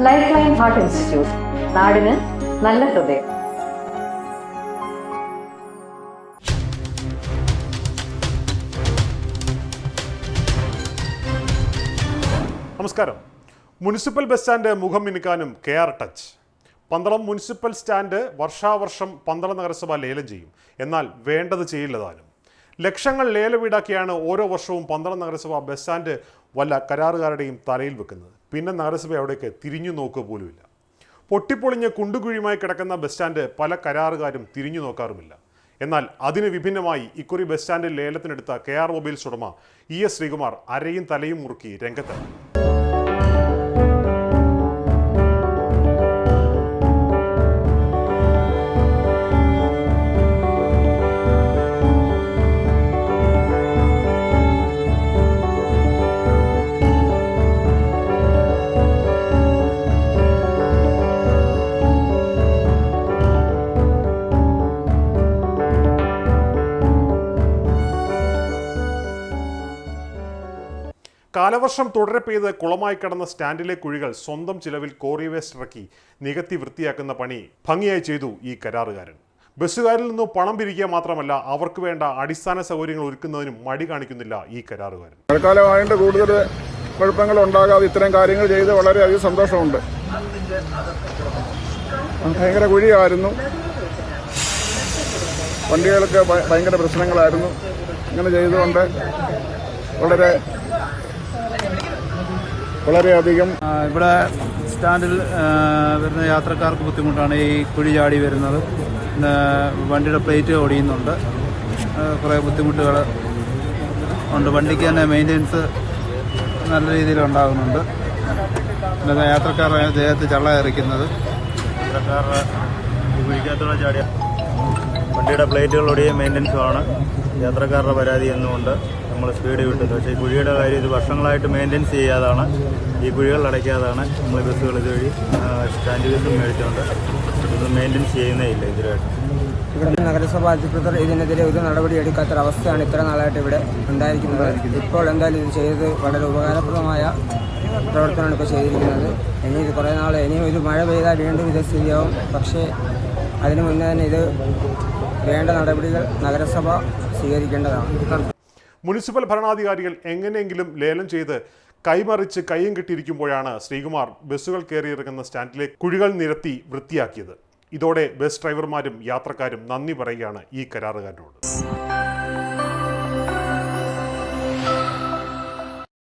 Life line heart institute നാടിന് നല്ല ഹൃദയം. നമസ്കാരം. മുനിസിപ്പൽ ബസ് സ്റ്റാൻഡ് മുഖം മിനുക്കാനും K R touch. Pandalam municipal stand വർഷാവർഷം പന്തളം നഗരസഭ ലേലം ചെയ്യും. എന്നാൽ വേണ്ടത് ചെയ്യില്ലതാനും. ലക്ഷങ്ങൾ ലേലവീടാക്കിയാണ് ഓരോ വർഷവും പന്തളം നഗരസഭ ബസ് സ്റ്റാൻഡ് വല്ല കരാറുകാരുടെയും തലയിൽ വെക്കുന്നത്. പിന്നെ നഗരസഭ അവിടേക്ക് തിരിഞ്ഞു നോക്കുക പോലുമില്ല. പൊട്ടിപ്പൊളിഞ്ഞ് കുണ്ടുകുഴിയുമായി കിടക്കുന്ന ബസ് സ്റ്റാൻഡ് പല കരാറുകാരും തിരിഞ്ഞു നോക്കാറുമില്ല. എന്നാൽ അതിന് വിഭിന്നമായി ഇക്കുറി ബസ് സ്റ്റാൻഡിൽ ലേലത്തിനെടുത്ത കെ ആർ മൊബൈൽസ് ഉടമ ഇ എസ് ശ്രീകുമാർ അരയും തലയും മുറുക്കി രംഗത്താണ് കാലവർഷം തുടരെ പെയ്ത് കുളമായി കിടന്ന സ്റ്റാൻഡിലെ കുഴികൾ സ്വന്തം ചിലവിൽ കോറി വേസ്റ്റ് ഇറക്കി നികത്തി വൃത്തിയാക്കുന്ന പണി ഭംഗിയായി ചെയ്തു ഈ കരാറുകാരൻ. ബസ്സുകാരിൽ നിന്നും പണം പിരിക്കുക മാത്രമല്ല അവർക്ക് വേണ്ട അടിസ്ഥാന സൗകര്യങ്ങൾ ഒരുക്കുന്നതിനും മടി കാണിക്കുന്നില്ല ഈ കരാറുകാരൻ. മഴക്കാലമായതുകൊണ്ട് കൂടുതൽ കുഴപ്പങ്ങൾ ഉണ്ടാകാതെ ഇത്തരം കാര്യങ്ങൾ ചെയ്ത് വളരെയധികം സന്തോഷമുണ്ട്. ഭയങ്കര കുഴിയായിരുന്നു. വണ്ടികൾക്ക് ഭയങ്കര പ്രശ്നങ്ങളായിരുന്നു. ഇങ്ങനെ ചെയ്തുകൊണ്ട് വളരെ വളരെയധികം ഇവിടെ സ്റ്റാൻഡിൽ വരുന്ന യാത്രക്കാർക്ക് ബുദ്ധിമുട്ടാണ് ഈ കുഴി ചാടി വരുന്നത്. വണ്ടിയുടെ പ്ലേറ്റ് ഒടിയുന്നുണ്ട് കുറേ ബുദ്ധിമുട്ടുകൾ ഉണ്ട്. വണ്ടിക്ക് തന്നെ മെയിന്റെനൻസ് നല്ല രീതിയിൽ ഉണ്ടാകുന്നുണ്ട്. പിന്നെ യാത്രക്കാരുടെ ദേഹത്ത് ചള്ള എറിക്കുന്നത്. യാത്രക്കാരുടെ ഈ കുഴിക്കകത്തൂടെ ചാടിയ വണ്ടിയുടെ പ്ലേറ്റുകളുടെയും മെയിന്റനൻസുമാണ്. യാത്രക്കാരുടെ പരാതി എന്നുകൊണ്ട് നമ്മൾ സ്പീഡ് വിട്ടത് പക്ഷേ ഈ കുഴിയുടെ കാര്യം ഇത് വർഷങ്ങളായിട്ട് മെയിന്റനൻസ് ചെയ്യാതാണ്. ഈ കുഴികൾ അടയ്ക്കാതാണ്. നമ്മൾ ബസ്സുകൾ ഇതുവഴി സ്റ്റാൻഡ് ബസ്സും മേടിച്ചുകൊണ്ട് ഇത് മെയിന്റനൻസ് ചെയ്യുന്നേ ഇല്ല ഇതിലായിട്ട് നഗരസഭാ അധികൃതർ ഇതിനെതിരെ ഒരു നടപടി എടുക്കാത്തൊരവസ്ഥയാണ് ഇത്ര നാളായിട്ട് ഇവിടെ ഉണ്ടായിരിക്കുന്നത്. ഇപ്പോൾ എന്തായാലും ഇത് ചെയ്തത് വളരെ ഉപകാരപ്രദമായ പ്രവർത്തനമാണ് ഇപ്പോൾ ചെയ്തിരിക്കുന്നത്. ഇനി ഇത് കുറേ നാൾ ഇനിയും ഒരു മഴ പെയ്താൽ വീണ്ടും ഇത് സ്ഥിതിയാവും പക്ഷേ അതിനു മുന്നേ തന്നെ ഇത് വേണ്ട നടപടികൾ നഗരസഭ സ്വീകരിക്കേണ്ടതാണ്. മുനിസിപ്പൽ ഭരണാധികാരികൾ എങ്ങനെയെങ്കിലും ലേലം ചെയ്ത് കൈമറിച്ച് കൈയും കെട്ടിയിരിക്കുമ്പോഴാണ് ശ്രീകുമാർ ബസ്സുകൾ കയറിയിറങ്ങുന്ന സ്റ്റാൻഡിലെ കുഴികൾ നിരത്തി വൃത്തിയാക്കിയത്. ഇതോടെ ബസ് ഡ്രൈവർമാരും യാത്രക്കാരും നന്ദി പറയുകയാണ് ഈ കരാറുകാരനോട്.